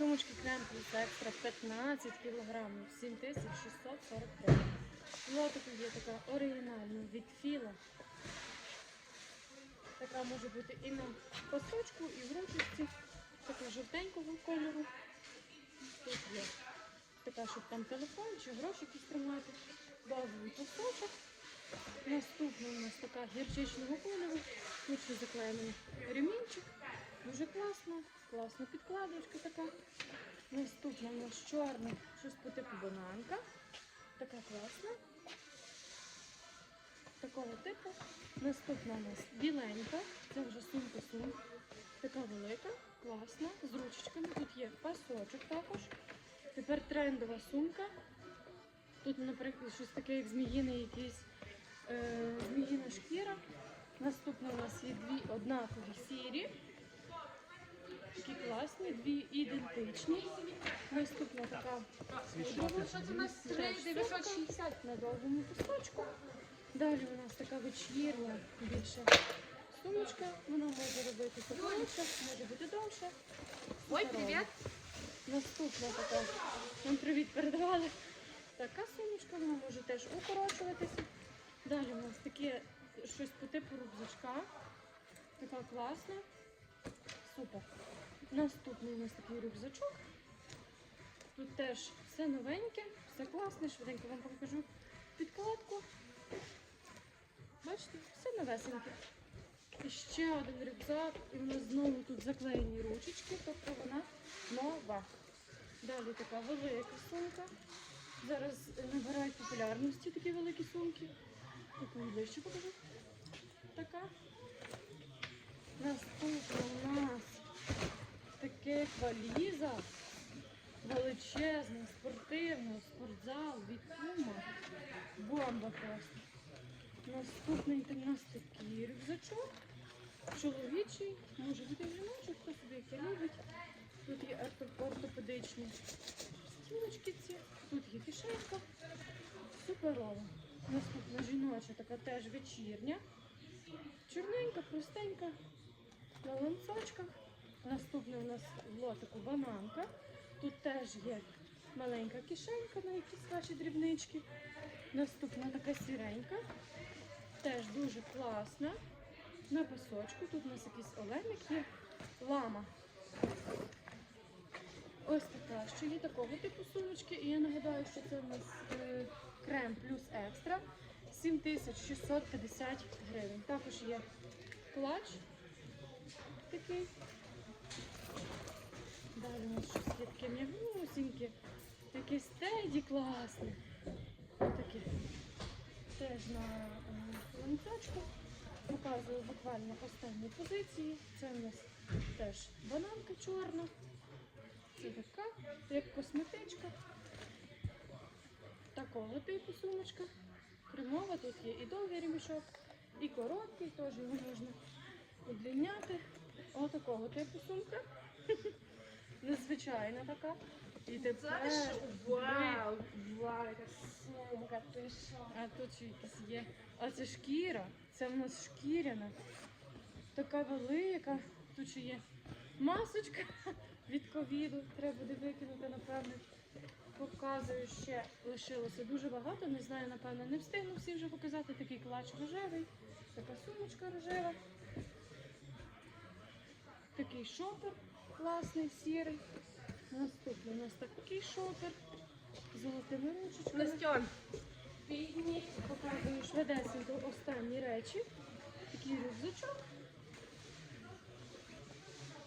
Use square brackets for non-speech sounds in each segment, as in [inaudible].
Сумочки крем плюс екстра 15 кілограмів, 7640 гривень. Лотику є така оригінальна від філа. Така може бути і на пасочку, і в ручці. Така жовтенького кольору. Тут є така, щоб там телефон чи гроші тримати. Базовий пасочок. Наступна у нас така гірчичного кольору. Тут ще заклеєний ремінчик. Дуже класно. Класна підкладочка така. Наступна у нас чорна, щось по типу бананка. Така класна. Такого типу. Наступна у нас біленька. Це вже сумка-сумка. Така велика, класна, з ручечками. Тут є пасочок також. Тепер трендова сумка. Тут, наприклад, щось таке, як зміїний якийсь е, зміїна шкіра. Наступна у нас є дві однакові сірі. Такі класні, дві ідентичні. Наступна така Теж сумка на довгому пісочку. Далі у нас така вечірня більше сумочка. Вона може робити коротше, може бути довше. Ой, привіт. Наступна така. Нам привіт передавали. Така сумочка, вона може теж укорочуватися. Далі у нас таке щось по типу рюкзачка. Така класна. Супер. Наступний у нас такий рюкзачок. Тут теж все новеньке, все класне, швиденько вам покажу підкладку. Бачите, все новесеньке. І ще один рюкзак, і у нас знову тут заклеєні ручечки, тобто вона нова. Далі така велика сумка. Зараз набирають популярності такі великі сумки. Таку ближче покажу. Така. Наступна у нас таке валіза. Величезна, спортивна, спортзал від Puma. Бомба просто. Наступний у нас такий рюкзачок. Чоловічий, може бути жіночий, хто собі яке любить. Тут є ортопедичні стілочки ці, тут є кишенька. Суперова. Наступна жіноча, така теж вечірня. Чорненька, простенька, на ланцочках. Наступна у нас в лотику бананка. Тут теж є маленька кишенька на якісь ваші дрібнички. Наступна така сіренька. Теж дуже класна. На пасочку. Тут у нас якийсь оленик є. Лама. Ось така, що є такого типу сумочки. І я нагадаю, що це у нас е, крем плюс екстра 7650 гривень. Також є клач такий. Далі у нас щось є таке м'ягусіньке, таке стеді класне. Таке теж на е, ланцочку. Показую буквально останні позиції. Це у нас теж бананка чорна. Це така, як косметичка. Такого типу сумочка. Кремова, тут є і довгий ремішок, і короткий, теж його можна удлиняти. Отакого типу сумка. [laughs] Незвичайна така. І тепер Вау, вау, яка сумка, ти що? А тут ще якісь є. А це шкіра. Це в нас шкіряна. Така велика. Тут ще є масочка від ковіду. Треба буде викинути, напевне. Показую ще лишилося дуже багато. Не знаю, напевно, не встигну всі вже показати. Такий клач рожевий, така сумочка рожева. Такий шопер класний, сірий. Наступний у нас такий шопер золотими ручечками. Настьон, Підні. Показую швидесенько останні речі. Такий рюкзачок.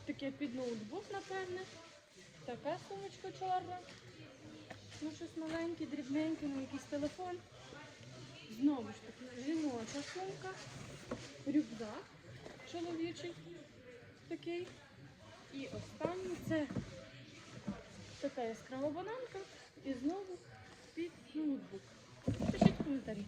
Таке під ноутбук, напевне. Така сумочка чорна. Ну, щось маленьке, дрібненьке, ну якийсь телефон. Знову ж таки, жіноча сумка. Рюкзак чоловічий такий. Це така яскрава бананка. І знову під ноутбук. Пишіть коментарі.